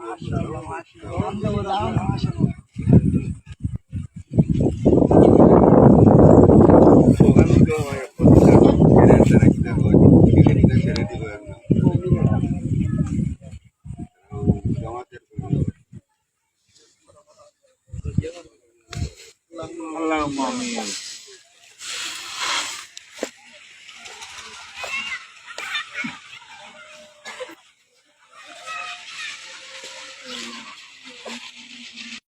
మాట్లాడు మాట్లాడు khawatir Allahumma mami